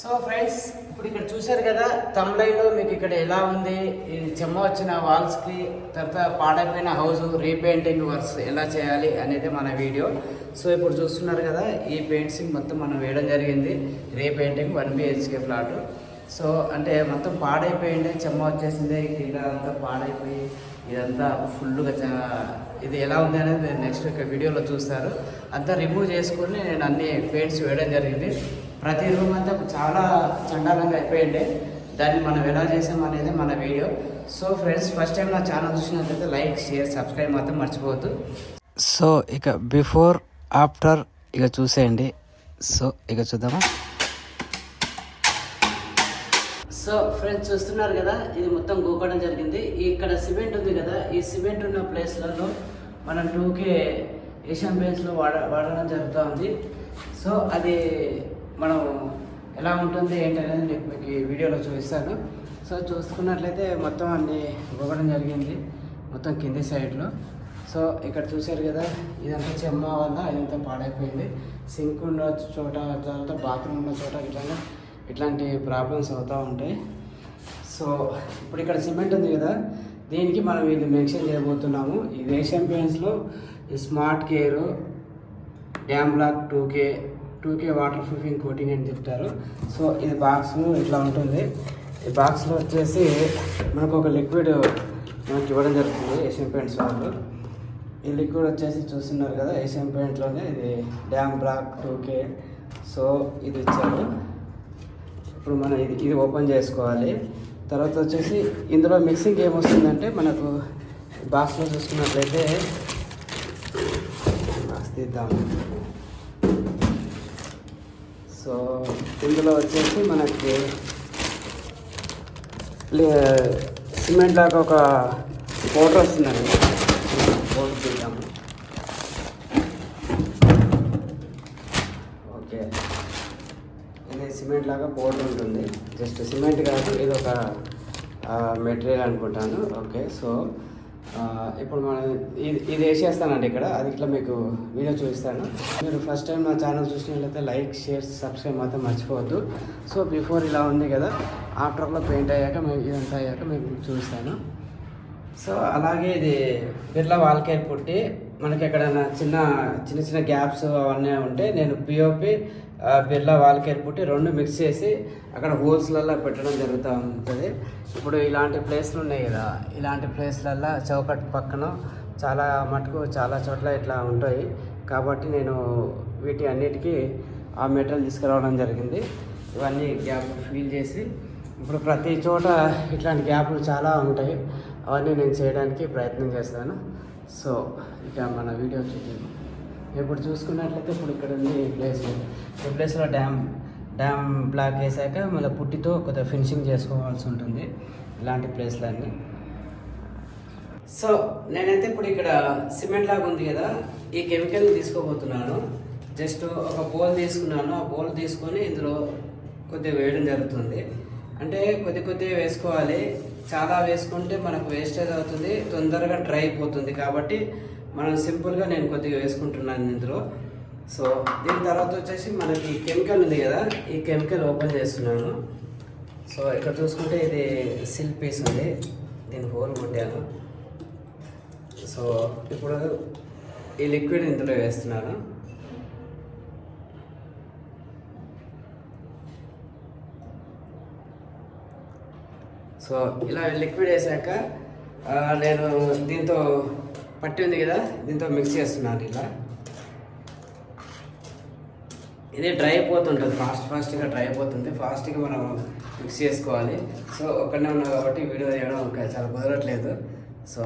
So friends ఇప్పుడు ఇక్కడ చూశారు కదా తమిళైలో మీకు ఇక్కడ ఎలా ఉంది? చెమ్మ వచ్చిన వాల్స్కి తర్వాత పాడైపోయిన హౌస్ రీపెయింటింగ్ వర్క్స్ ఎలా చేయాలి అనేది మన వీడియో సో ఇప్పుడు చూస్తున్నారు కదా ఈ పెయింట్స్ని మొత్తం మనం వేయడం జరిగింది. Repainting one BHK flat so అంటే మొత్తం పాడైపోయింది చెమ్మ వచ్చేసింది ఇక్కడ అంతా పాడైపోయి ఇదంతా ఫుల్గా ఇది ఎలా ఉంది అనేది నెక్స్ట్ ఒక వీడియోలో చూస్తారు. అంతా రిమూవ్ చేసుకుని నేను అన్ని పెయింట్స్ వేయడం జరిగింది. ప్రతి రూమ్ అంతా చాలా చండాలంగా అయిపోయింది. దాన్ని మనం ఎలా చేసాం అనేది మన video. So friends first time నా ఛానల్ చూసినట్లయితే లైక్ షేర్ సబ్స్క్రైబ్ మాత్రం మర్చిపోవద్దు. సో ఇక బిఫోర్ ఆఫ్టర్ ఇక చూసేయండి. సో ఇక చూద్దామా? సో ఫ్రెండ్స్ చూస్తున్నారు కదా ఇది మొత్తం గోకడం జరిగింది. ఇక్కడ సిమెంట్ ఉంది కదా ఈ సిమెంట్ ఉన్న ప్లేస్లలో మనం టూకే ఏషియన్ పెయింట్స్లో వాడ వాడడం జరుగుతూ ఉంది. సో అది మనం ఎలా ఉంటుంది ఏంటి అనేది నేను మీకు ఈ వీడియోలో చూపిస్తాను. సో చూసుకున్నట్లయితే మొత్తం అన్ని ఇవ్వడం జరిగింది మొత్తం కింది సైడ్లో. సో ఇక్కడ చూశారు కదా ఇదంతా చెమ్మ వల్ల ఇదంతా పాడైపోయింది. సింక్ ఉన్న చోట తర్వాత బాత్రూమ్ ఉన్న చోట ఇట్లా ఇట్లాంటి ప్రాబ్లమ్స్ అవుతూ ఉంటాయి. సో ఇప్పుడు ఇక్కడ సిమెంట్ ఉంది కదా దీనికి మనం ఇది మెన్షన్ చేయబోతున్నాము. ఈ ఏషియన్ పెయింట్స్లో ఈ smart care damp block two K two K water proofing coating అని చెప్తారు. సో ఇది బాక్స్ ఇట్లా ఉంటుంది. ఈ బాక్స్లో వచ్చేసి మనకు ఒక లిక్విడ్ మనకి ఇవ్వడం జరుగుతుంది ఏషియన్ పెయింట్స్ వాళ్ళు. ఈ లిక్విడ్ వచ్చేసి చూస్తున్నారు కదా ఏషియన్ పెయింట్లోనే ఇది damp block two K so ఇది ఇచ్చారు. ఇప్పుడు మనం ఇది ఇది ఓపెన్ చేసుకోవాలి. తర్వాత వచ్చేసి ఇందులో మిక్సింగ్ ఏమొస్తుందంటే మనకు బాక్స్లో చూసుకున్నట్లయితే బాక్స్ తీద్దాము సో ఇందులో వచ్చేసి మనకి సిమెంట్ లాగా ఒక పౌడర్ వస్తుందండి. పౌడర్ తింటాము ఓకే. ఇది సిమెంట్ లాగా పౌడర్ ఉంటుంది. జస్ట్ సిమెంట్ కాదు ఇది ఒక మెటీరియల్ అనుకుంటాను. ఓకే సో ఇప్పుడు మనం ఇది ఇది వేసేస్తానండి ఇక్కడ. అది ఇట్లా మీకు వీడియో చూపిస్తాను. మీరు ఫస్ట్ టైం నా ఛానల్ చూసినట్లయితే లైక్ షేర్ సబ్స్క్రైబ్ మాత్రం మర్చిపోవద్దు. సో బిఫోర్ ఇలా ఉంది కదా ఆఫ్టర్లో పెయింట్ అయ్యాక మేము ఇదంతా అయ్యాక మీకు చూపిస్తాను. సో అలాగే ఇది బిర్లా వాల్కేర్ పుట్టి మనకి ఎక్కడైనా చిన్న చిన్న చిన్న గ్యాప్స్ అవన్నీ ఉంటే నేను పిఓపి బిర్లా వాల్కేర్ పుట్టి రెండు మిక్స్ చేసి అక్కడ హోల్స్లలో పెట్టడం జరుగుతూ ఉంటుంది. ఇప్పుడు ఇలాంటి ప్లేస్లు ఉన్నాయి కదా ఇలాంటి ప్లేస్లల్లో చౌకట్ పక్కన చాలా మటుకు చాలా చోట్ల ఇట్లా ఉంటాయి. కాబట్టి నేను వీటి అన్నిటికీ ఆ మెటీరియల్ తీసుకురావడం జరిగింది. ఇవన్నీ గ్యాప్ ఫీల్ చేసి ఇప్పుడు ప్రతి చోట ఇట్లాంటి గ్యాప్లు చాలా ఉంటాయి. అవన్నీ నేను చేయడానికి ప్రయత్నం చేస్తాను. సో ఇక మన వీడియో చూద్దాం. ఇప్పుడు చూసుకున్నట్లయితే ఇప్పుడు ఇక్కడ ఉంది ఈ ప్లేస్ ఈ ప్లేస్లో డ్యామ్ డ్యామ్ బ్లాక్ వేసాక మళ్ళీ పుట్టితో కొద్దిగా ఫినిషింగ్ చేసుకోవాల్సి ఉంటుంది. ఇలాంటి ప్లేస్లన్నీ సో నేనైతే ఇప్పుడు ఇక్కడ సిమెంట్ లాగా ఉంది కదా ఈ కెమికల్ తీసుకోబోతున్నాను. జస్ట్ ఒక బౌల్ తీసుకున్నాను. ఆ బోల్ తీసుకొని ఇందులో కొద్దిగా వేయడం జరుగుతుంది. అంటే కొద్ది కొద్దిగా వేసుకోవాలి. చాలా వేసుకుంటే మనకు వేస్టేజ్ అవుతుంది తొందరగా డ్రై అయిపోతుంది కాబట్టి మనం సింపుల్గా నేను కొద్దిగా వేసుకుంటున్నాను ఇందులో. సో దీని తర్వాత వచ్చేసి మనకి కెమికల్ ఉంది కదా ఈ కెమికల్ ఓపెన్ చేస్తున్నాను. సో ఇక్కడ చూసుకుంటే ఇది సిల్ పీస్ ఉంది దీని హోల్ కొట్టాను సో ఇప్పుడు ఈ లిక్విడ్ ఇందులో వేస్తున్నాను. సో ఇలా లిక్విడ్ వేసాక నేను దీంతో పట్టి ఉంది కదా దీంతో మిక్స్ చేస్తున్నాను ఇలా. ఇది డ్రై అయిపోతుంటుంది ఫాస్ట్ ఫాస్ట్గా డ్రై అయిపోతుంది. ఫాస్ట్గా మనం మిక్స్ చేసుకోవాలి. సో ఒక్కడనే ఉన్నాం కాబట్టి వీడియో చేయడం ఒక చాలా కుదరట్లేదు. సో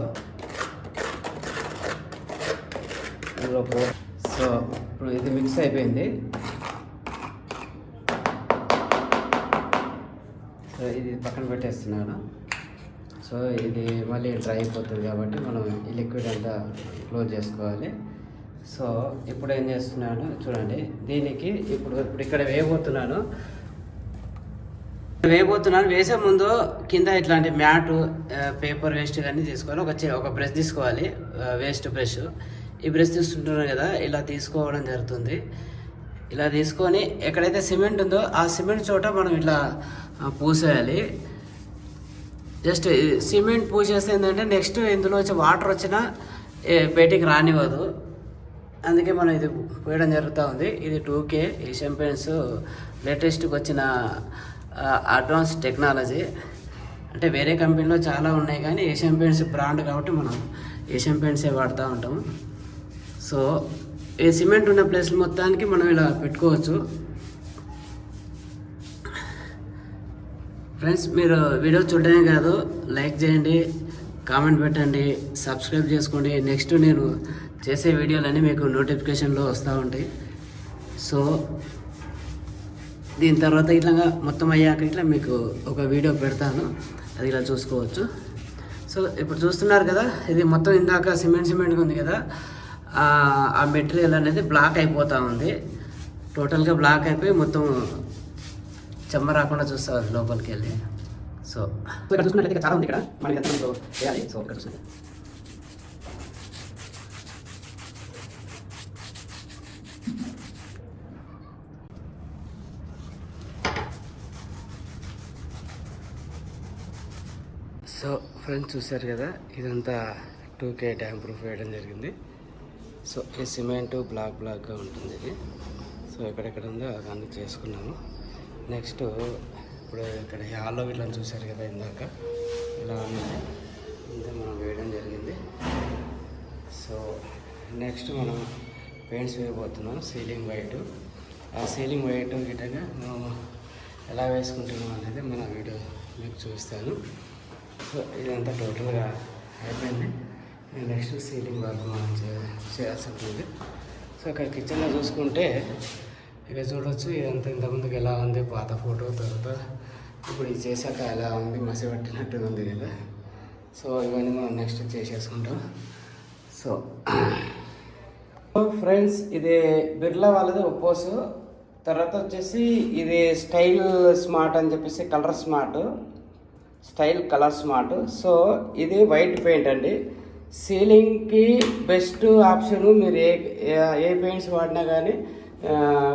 సో ఇప్పుడు ఇది మిక్స్ అయిపోయింది. సో ఇది పక్కన పెట్టేస్తున్నాను. సో ఇది మళ్ళీ డ్రై అయిపోతుంది కాబట్టి మనం ఈ లిక్విడ్ అంతా క్లోజ్ చేసుకోవాలి. సో ఇప్పుడు ఏం చేస్తున్నాను చూడండి. దీనికి ఇప్పుడు ఇప్పుడు ఇక్కడ వేయబోతున్నాను. వేయబోతున్నాను. వేసే ముందు కింద ఇట్లాంటి మ్యాటు పేపర్ వేస్ట్ అన్నీ తీసుకోవాలి. ఒక చి- ఒక బ్రష్ తీసుకోవాలి. Waste brush. ఈ బ్రష్ తీసుకుంటున్నాను కదా ఇలా తీసుకోవడం జరుగుతుంది. ఇలా తీసుకొని ఎక్కడైతే సిమెంట్ ఉందో ఆ సిమెంట్ చోట మనం ఇట్లా పూసేయాలి. జస్ట్ సిమెంట్ పూసేస్తే ఏంటంటే నెక్స్ట్ ఇందులో వచ్చి వాటర్ వచ్చినా బయటికి రానివ్వదు. అందుకే మనం ఇది పోయడం జరుగుతూ ఉంది. ఇది టూ కే ఏషియన్ పెయింట్స్ లేటెస్ట్కి వచ్చిన అడ్వాన్స్ టెక్నాలజీ అంటే వేరే కంపెనీలో చాలా ఉన్నాయి కానీ ఏషియన్ పెయింట్స్ బ్రాండ్ కాబట్టి మనం ఏషియన్ పెయింట్సే వాడుతూ ఉంటాము. సో ఈ సిమెంట్ ఉన్న ప్లేస్ మొత్తానికి మనం ఇలా పెట్టుకోవచ్చు. ఫ్రెండ్స్ మీరు వీడియో చూడడమే కాదు లైక్ చేయండి కామెంట్ పెట్టండి సబ్స్క్రైబ్ చేసుకోండి. నెక్స్ట్ నేను చేసే వీడియోలన్నీ మీకు నోటిఫికేషన్లో వస్తూ ఉంటాయి. సో దీని తర్వాత ఇట్లా మొత్తం అయ్యాక ఇట్లా మీకు ఒక వీడియో పెడతాను. అది ఇలా చూసుకోవచ్చు. సో ఇప్పుడు చూస్తున్నారు కదా ఇది మొత్తం ఇందాక సిమెంట్ సిమెంట్గా ఉంది కదా. ఆ ఆ మెటీరియల్ అనేది బ్లాక్ అయిపోతూ ఉంది. టోటల్గా బ్లాక్ అయిపోయి మొత్తం చెమ్మ రాకుండా చూస్తారు లోపలికి వెళ్ళి సో సో ఇక్కడ చూసుకున్నట్లయితే చాలా ఉంది ఇక్కడ. మనకి ఎంత చేయాలి సో ఇక్కడ సో ఫ్రెండ్స్ చూశారు కదా ఇదంతా టూ కే డ్యామ్ ప్రూఫ్ వేయడం జరిగింది. సో ఈ సిమెంట్ బ్లాక్ బ్లాక్గా ఉంటుంది ఇది. సో ఎక్కడెక్కడ ఉందో అవన్నీ చేసుకున్నాము. నెక్స్ట్ ఇప్పుడు ఇక్కడ హాల్లో ఇట్లా చూశారు కదా ఇందాక. ఇలా ఉన్నది ఇంత మనం వేయడం జరిగింది. సో నెక్స్ట్ మనం పెయింట్స్ వేయబోతున్నాం సీలింగ్ వైట్. ఆ సీలింగ్ వైట్ గిట్టగా మనం ఎలా వేసుకుంటున్నాం అనేది మన వీడియో మీకు చూపిస్తాను. సో ఇదంతా టోటల్గా అయిపోయింది. నెక్స్ట్ సీలింగ్ వర్క్ మనం చేయాల్సి ఉంటుంది. సో ఇక్కడ కిచెన్లో చూసుకుంటే ఇక చూడొచ్చు. ఇదంతా ఇంతకుముందుకు ఎలా ఉంది? పాత ఫోటో తర్వాత ఇప్పుడు ఇది చేశాక ఎలా ఉంది? మసి పట్టినట్టుగా ఉంది కదా. సో ఇవన్నీ మనం నెక్స్ట్ చేసేసుకుంటాం. సో ఫ్రెండ్స్ ఇది బిర్లా వాళ్ళది ఒప్పోసు. తర్వాత వచ్చేసి ఇది స్టైల్ స్మార్ట్ అని చెప్పేసి colour smart style colour smart so ఇది వైట్ పెయింట్ అండి. సీలింగ్కి బెస్ట్ ఆప్షన్ మీరు ఏ ఏ- పెయింట్స్ వాడినా కానీ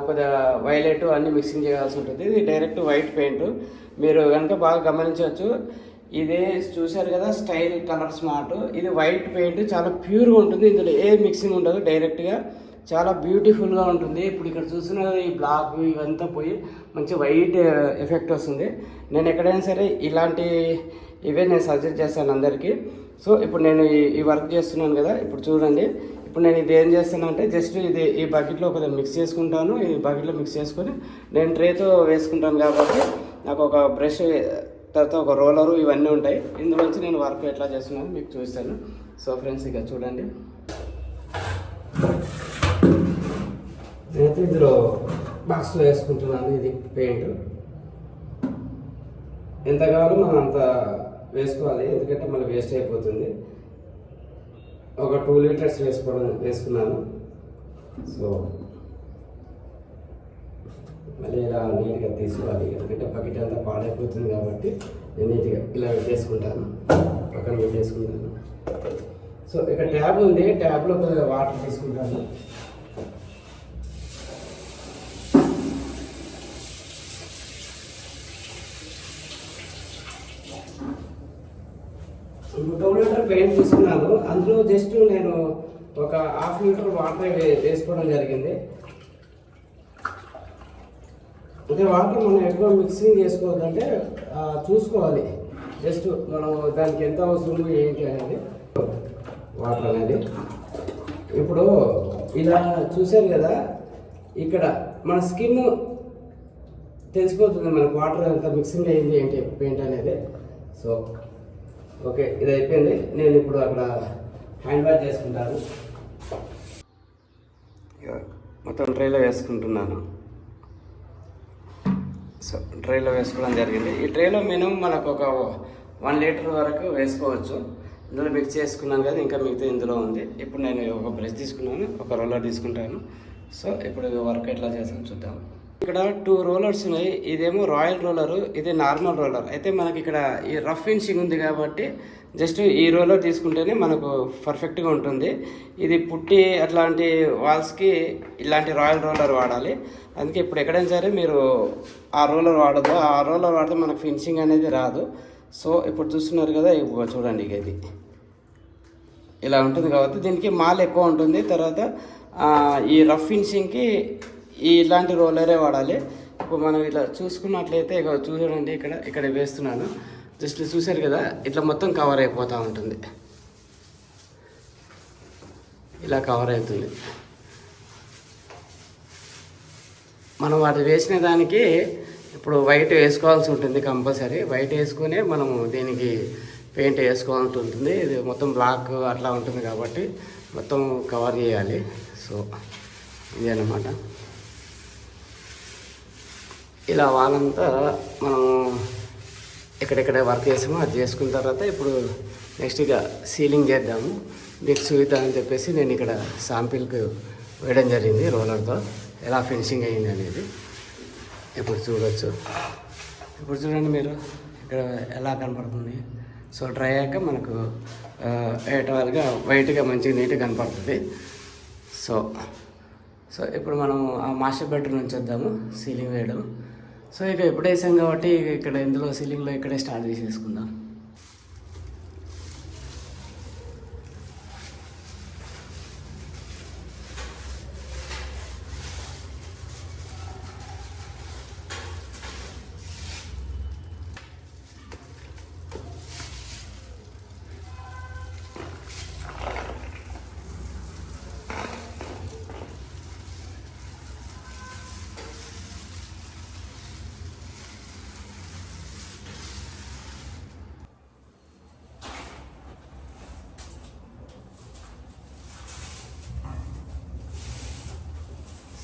కొద్దిగా వైలెట్ అన్ని మిక్సింగ్ చేయాల్సి ఉంటుంది. ఇది డైరెక్ట్ వైట్ పెయింట్. మీరు కనుక బాగా గమనించవచ్చు ఇది చూశారు కదా స్టైల్ కలర్ స్మార్ట్. ఇది వైట్ పెయింట్ చాలా ప్యూర్గా ఉంటుంది. ఇందులో ఏ మిక్సింగ్ ఉండదు డైరెక్ట్గా. చాలా బ్యూటిఫుల్గా ఉంటుంది. ఇప్పుడు ఇక్కడ చూసిన ఈ బ్లాక్ ఇవంతా పోయి మంచి వైట్ ఎఫెక్ట్ వస్తుంది. నేను ఎక్కడైనా సరే ఇలాంటి ఇవే నేను సజెస్ట్ చేస్తాను అందరికీ. సో ఇప్పుడు నేను ఈ వర్క్ చేస్తున్నాను కదా ఇప్పుడు చూడండి. ఇప్పుడు నేను ఇది ఏం చేస్తాను అంటే జస్ట్ ఇది ఈ బకెట్లో కొద్దిగా మిక్స్ చేసుకుంటాను. ఈ బకెట్లో మిక్స్ చేసుకొని నేను ట్రేతో వేసుకుంటాను కాబట్టి నాకు ఒక బ్రష్ తర్వాత ఒక రోలరు ఇవన్నీ ఉంటాయి. ఇందులోంచి నేను వర్క్ ఎట్లా చేస్తున్నాను మీకు చూస్తాను సో ఫ్రెండ్స్ ఇక చూడండి. నేనైతే ఇందులో బాక్స్లో వేసుకుంటున్నాను. ఇది పెయింట్ ఎంత కావాలో మనం అంత వేసుకోవాలి. ఎందుకంటే మళ్ళీ వేస్ట్ అయిపోతుంది. ఒక టూ లీటర్స్ వేసుకోవడం వేసుకున్నాను. సో మళ్ళీ ఇలా నీట్గా తీసుకోవాలి. ఎందుకంటే బకెట్ అంతా పాడైపోతుంది కాబట్టి నేను నీట్గా ఇలా పెట్టేసుకుంటాను. పక్కన పెట్టేసుకుంటాను. సో ఇక్కడ ట్యాబ్ ఉంది. ట్యాబ్లో కొద్దిగా వాటర్ తీసుకుంటాను. టూ లీటర్ పెయింట్ తీసుకున్నాను. అందులో జస్ట్ నేను ఒక హాఫ్ లీటర్ వాటర్ వేసుకోవడం జరిగింది. అంటే వాటర్ మనం ఎక్కువ మిక్సింగ్ చేసుకోవద్దంటే చూసుకోవాలి. జస్ట్ మనం దానికి ఎంత అవసరం ఏంటి అనేది. వాటర్ అనేది. ఇప్పుడు ఇలా చూసారు కదా ఇక్కడ మన స్కిన్ తెలిసిపోతుంది మనకు వాటర్ ఎంత మిక్సింగ్ అయింది ఏంటి పెయింట్ అనేది. సో ఓకే ఇది అయిపోయింది. నేను ఇప్పుడు అక్కడ హ్యాండ్ వాష్ చేసుకుంటాను. మొత్తం ట్రైలో వేసుకుంటున్నాను. సో ట్రైలో వేసుకోవడం జరిగింది. ఈ ట్రైలో మినిమం మనకు ఒక వన్ లీటర్ వరకు వేసుకోవచ్చు. ఇందులో మిక్స్ చేసుకున్నాను కదా ఇంకా మిగతా ఇందులో ఉంది. ఇప్పుడు నేను ఒక బ్రష్ తీసుకున్నాను ఒక రోలర్ తీసుకుంటాను. సో ఇప్పుడు వర్క్ ఎట్లా చేస్తాను చూద్దాం. ఇక్కడ టూ రోలర్స్ ఉన్నాయి. ఇదేమో రాయల్ రోలర్ ఇది నార్మల్ రోలర్. అయితే మనకి ఇక్కడ ఈ రఫ్ ఫినిషింగ్ ఉంది కాబట్టి జస్ట్ ఈ రోలర్ తీసుకుంటేనే మనకు పర్ఫెక్ట్గా ఉంటుంది. ఇది పుట్టి అట్లాంటి వాల్స్కి ఇలాంటి రాయల్ రోలర్ వాడాలి. అందుకే ఇప్పుడు ఎక్కడైనా సరే మీరు ఆ రోలర్ వాడదు ఆ రోలర్ వాడితే మనకు ఫినిషింగ్ అనేది రాదు. సో ఇప్పుడు చూస్తున్నారు కదా చూడండి ఇక ఇది. ఇలా ఉంటుంది కాబట్టి దీనికి మాల్ ఎక్కువ ఉంటుంది. తర్వాత ఈ రఫ్ ఫినిషింగ్కి ఇలాంటి రోలరే వాడాలి. ఇప్పుడు మనం ఇట్లా చూసుకున్నట్లయితే ఇక్కడ చూడండి ఇక్కడ ఇక్కడ వేస్తున్నాను. జస్ట్ చూశారు కదా ఇట్లా మొత్తం కవర్ అయిపోతూ ఉంటుంది. ఇలా కవర్ అవుతుంది. మనం అది వేసిన దానికి ఇప్పుడు వైట్ వేసుకోవాల్సి ఉంటుంది కంపల్సరీ. వైట్ వేసుకునే మనము దీనికి పెయింట్ వేసుకోవాల్సి ఉంటుంది. ఇది మొత్తం బ్లాక్ అట్లా ఉంటుంది కాబట్టి మొత్తం కవర్ చేయాలి. సో ఇది అన్నమాట. ఇలా వాళ్ళంతా మనం ఎక్కడెక్కడ వర్క్ చేసామో అది చేసుకున్న తర్వాత ఇప్పుడు నెక్స్ట్ ఇక సీలింగ్ చేద్దాము. మీకు చూద్దాం అని చెప్పేసి నేను ఇక్కడ శాంపిల్కి వేయడం జరిగింది రోలర్తో. ఎలా ఫినిషింగ్ అయింది అనేది ఇప్పుడు చూడొచ్చు. ఇప్పుడు చూడండి మీరు ఇక్కడ ఎలా కనపడుతుంది. సో డ్రై అయ్యాక మనకు ఏటవాల్గా వైట్గా మంచిగా నీట్గా కనపడుతుంది. సో సో ఇప్పుడు మనం ఆ మాస్టర్ బెడ్రూమ్ నుంచి వద్దాము సీలింగ్ వేయడం. సో ఇక ఎప్పుడు వేసాం కాబట్టి ఇక ఇక్కడ ఇందులో సీలింగ్లో ఇక్కడే స్టార్ట్ చేసేసుకుందాం.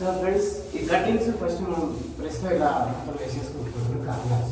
సో ఫ్రెండ్స్ ఈ కటింగ్స్ ఫస్ట్ మనం ప్రెస్లో ఇలా మొత్తం వేసేసుకుంటున్నాం కార్నర్స్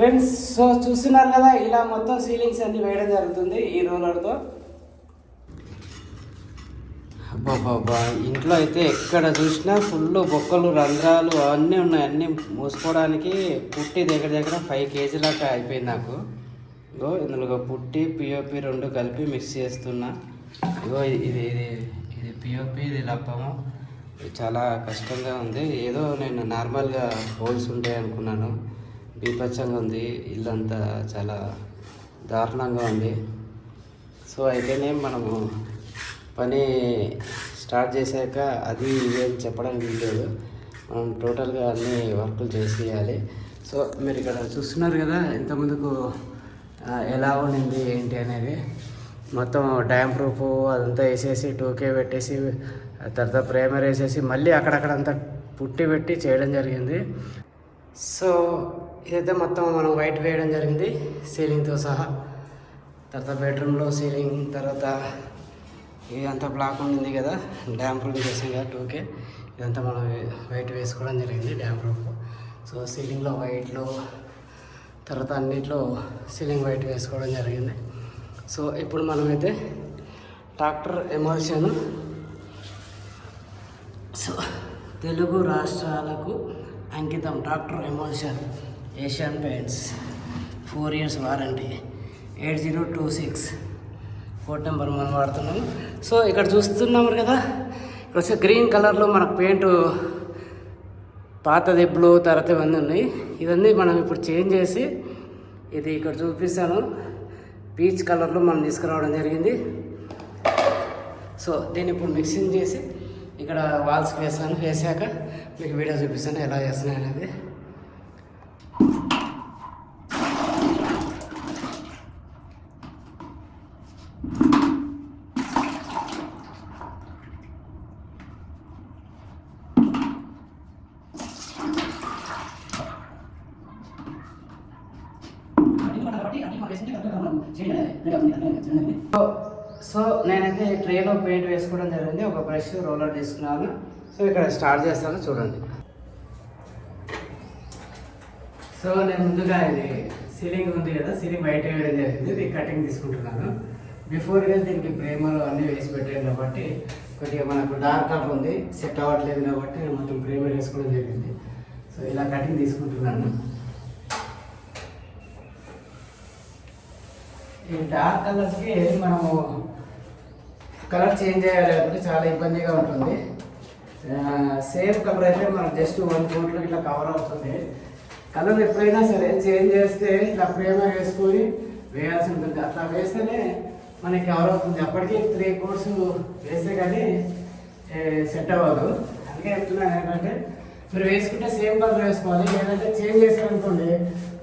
ఫ్రెండ్స్ సో చూస్తున్నారు కదా ఇలా మొత్తం సీలింగ్స్ అన్ని వేయడం జరుగుతుంది ఈ రోలర్తో బాబా ఇంట్లో అయితే ఎక్కడ చూసినా ఫుల్ బొక్కలు రంధ్రాలు అన్నీ ఉన్నాయి అన్నీ మూసుకోవడానికి. పుట్టి దగ్గర దగ్గర ఫైవ్ కేజీలాగా అయిపోయింది నాకు. ఇగో ఇందులో పుట్టి పిఓపి రెండు కలిపి మిక్స్ చేస్తున్నా. ఇగో ఇది ఇది ఇది పిఓపి ఇది లప్పము. చాలా కష్టంగా ఉంది. ఏదో నేను నార్మల్గా హోల్స్ ఉంటాయి అనుకున్నాను. బీభత్సంగా ఉంది. ఇల్లంతా చాలా దారుణంగా ఉంది. సో అయితేనే మనము పని స్టార్ట్ చేశాక అది ఇది అని చెప్పడానికి లేదు మనం టోటల్గా అన్ని వర్కులు చేసేయాలి. సో మీరు ఇక్కడ చూస్తున్నారు కదా ఇంతకుముందుకు ఎలా ఉండింది ఏంటి అనేది. మొత్తం డ్యామ్ ప్రూఫ్ అదంతా వేసేసి టూకే పెట్టేసి తర్వాత ప్రేమర్ వేసేసి మళ్ళీ అక్కడక్కడ అంతా పుట్టి పెట్టి చేయడం జరిగింది. సో ఇదైతే మొత్తం మనం వైట్ వేయడం జరిగింది సీలింగ్తో సహా. తర్వాత బెడ్రూమ్లో సీలింగ్ తర్వాత ఇదంతా బ్లాక్ ఉండింది కదా డ్యాంప్ రూమ్ చేసాం కదా టూకే ఇదంతా మనం వైట్ వేసుకోవడం జరిగింది డ్యాంప్ ప్రూఫ్ సో సీలింగ్లో వైట్లు తర్వాత అన్నిట్లో సీలింగ్ వైట్ వేసుకోవడం జరిగింది. సో ఇప్పుడు మనమైతే ట్రాక్టర్ ఎమోషన్ సో తెలుగు రాష్ట్రాలకు అంకితం doctor emotion Asian paints four years warranty eight zero two six code number మనం వాడుతున్నాం. సో ఇక్కడ చూస్తున్నాము కదా ఇక్కడ వచ్చే గ్రీన్ కలర్లో మనకు పెయింట్ పాతది బ్లూ తర్వాత ఇవన్నీ ఉన్నాయి. ఇవన్నీ మనం ఇప్పుడు చేంజ్ చేసి ఇది ఇక్కడ చూపిస్తాను. పీచ్ కలర్లో మనం తీసుకురావడం జరిగింది. సో దీన్ని ఇప్పుడు మిక్సింగ్ చేసి ఇక్కడ వాల్స్కి వేసాను వేసాక మీకు వీడియో చూపిస్తాను ఎలా చేస్తున్నాయి అనేది సో సో నేనైతే ట్రేలో పెయింట్ వేసుకోవడం జరిగింది. ఒక బ్రష్ రోలర్ తీసుకున్నాను సో ఇక్కడ స్టార్ట్ చేస్తాను. చూడండి. సో నేను ముందుగా ఇది సీలింగ్ ఉంది కదా సీలింగ్ బయట వేయడం జరిగింది. ఇది కటింగ్ తీసుకుంటున్నాను. బిఫోర్గా దీనికి ప్రేమలు అన్నీ వేసి పెట్టాను కాబట్టి కొద్దిగా మనకు డార్క్ కలర్ ఉంది సెట్ అవ్వట్లేదు కాబట్టి నేను మొత్తం ప్రేమలు వేసుకోవడం జరిగింది. సో ఇలా కటింగ్ తీసుకుంటున్నాను. ఈ డార్క్ కలర్స్కి మనము కలర్ చేంజ్ చేయాలి కాబట్టి చాలా ఇబ్బందిగా ఉంటుంది. సేమ్ కలర్ అయితే మనకు జస్ట్ వన్ కోట్లో ఇట్లా కవర్ అవుతుంది. కలర్ ఎప్పుడైనా సరే చేంజ్ చేస్తే ఇట్లా ప్రేమ వేసుకొని వేయాల్సి ఉంటుంది. అట్లా వేస్తేనే మనకి కవర్ అవుతుంది. అప్పటికి త్రీ కోర్స్ వేస్తే కానీ సెట్ అవ్వదు. అందుకే చెప్తున్నాను ఏంటంటే మీరు వేసుకుంటే సేమ్ కలర్ వేసుకోవాలి. లేదంటే చేంజ్ చేసారనుకోండి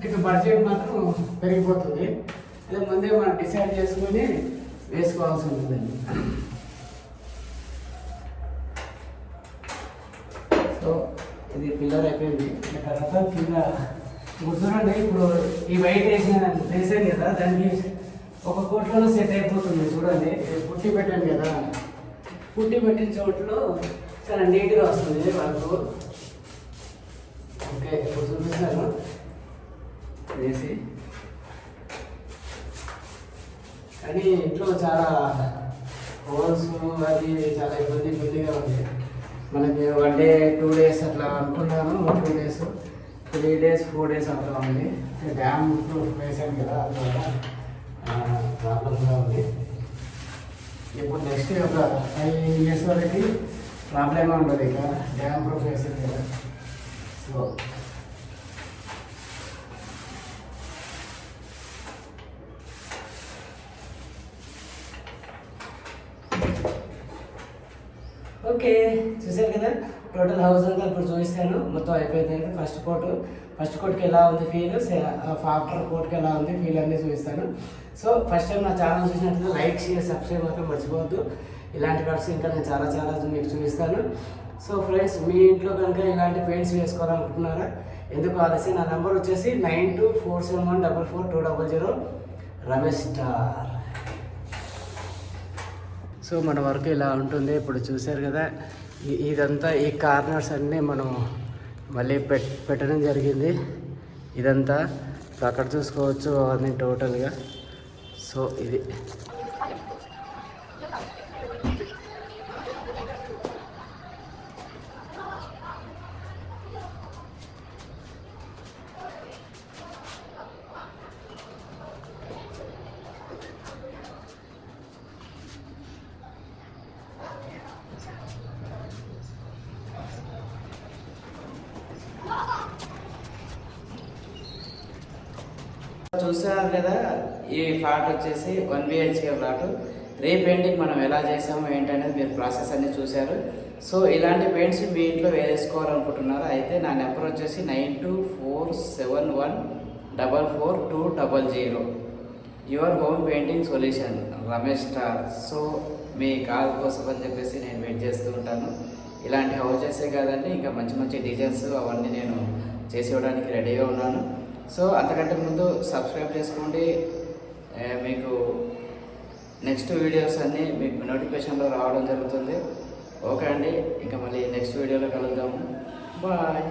మీకు బడ్జెట్ మాత్రం పెరిగిపోతుంది. అదే ముందే మనం డిసైడ్ చేసుకొని వేసుకోవాల్సి ఉంటుందండి. సో ఇది పిల్లర్ అయిపోయింది. తర్వాత కింద ఇప్పుడు చూడండి ఇప్పుడు ఈ వైట్ వేసిన వేసాను కదా దానికి ఒక కోట్లలో సెట్ అయిపోతుంది చూడండి. పుట్టి పెట్టాను కదా. పుట్టి పెట్టిన చోట్లో చాలా నీట్గా వస్తుంది వాళ్ళకు ఓకే ఇప్పుడు చూపిస్తాను వేసి కానీ ఇంట్లో చాలా హోల్స్ అది చాలా ఇబ్బంది ఇబ్బందిగా ఉంది. మనకి వన్ డే టూ డేస్ అట్లా అనుకున్నాను two days three days four days అట్లా ఉంది. డ్యామ్ వేసాను కదా అందువల్ల ప్రాబ్లంగా ఉంది. ఇప్పుడు నెక్స్ట్ ఒక ఫైవ్ ఇయర్స్ వరకు ప్రాబ్లమే ఉండదు ఇక. డ్యామ్ ప్రూఫ్ వేసాను కదా. సో ఓకే చూసారు కదా? టోటల్ హౌస్ అంతా ఇప్పుడు చూపిస్తాను. మొత్తం అయిపోయింది ఫస్ట్ కోట్ ఫస్ట్ కోట్కి ఎలా ఉంది ఫీల్ ఆఫ్టర్ కోట్కి ఎలా ఉంది ఫీల్ అన్నీ చూపిస్తాను. సో ఫస్ట్ టైం నా ఛానల్ చూసినట్లయితే లైక్ షేర్ సబ్స్క్రైబ్ మాత్రం మర్చిపోవద్దు. ఇలాంటి కార్డ్స్ ఇంకా నేను చాలా చాలా మీకు చూపిస్తాను. సో ఫ్రెండ్స్ మీ ఇంట్లో కనుక ఇలాంటి పెయింట్స్ వేసుకోవాలనుకుంటున్నారా? ఎందుకు ఆలస్యం? నా నెంబర్ వచ్చేసి nine two four seven one double four two double zero Ramesh star. So మన వర్క్ ఇలా ఉంటుంది. ఇప్పుడు చూశారు కదా ఇదంతా ఈ కార్నర్స్ అన్నీ మనం మళ్ళీ పెట్ పెట్టడం జరిగింది. ఇదంతా అక్కడ చూసుకోవచ్చు అన్నీ టోటల్గా. సో ఇది. వచ్చేసి వన్ బిహెచ్కే ఫ్లాట్ రీపెయింటింగ్ మనం ఎలా చేసామో ఏంటనేది మీరు ప్రాసెస్ అన్ని చూశారు. సో ఇలాంటి పెయింట్స్ మీ ఇంట్లో వేసుకోవాలనుకుంటున్నారు? అయితే నా నెంబర్ వచ్చేసి nine two four seven one double four two double zero. Your home painting solution Ramesh star. So me call కోసం అని చెప్పేసి నేను వెయిట్ చేస్తూ ఉంటాను. ఇలాంటి హౌజెసే కాదండి ఇంకా మంచి మంచి డిజైన్స్ అవన్నీ నేను చేసి ఇవ్వడానికి రెడీగా ఉన్నాను. సో అంతకంటే ముందు సబ్స్క్రైబ్ చేసుకోండి. మీకు నెక్స్ట్ వీడియోస్ అన్నీ మీకు నోటిఫికేషన్లో రావడం జరుగుతుంది. ఓకే అండి ఇంకా మళ్ళీ నెక్స్ట్ వీడియోలో కలుద్దాము బాయ్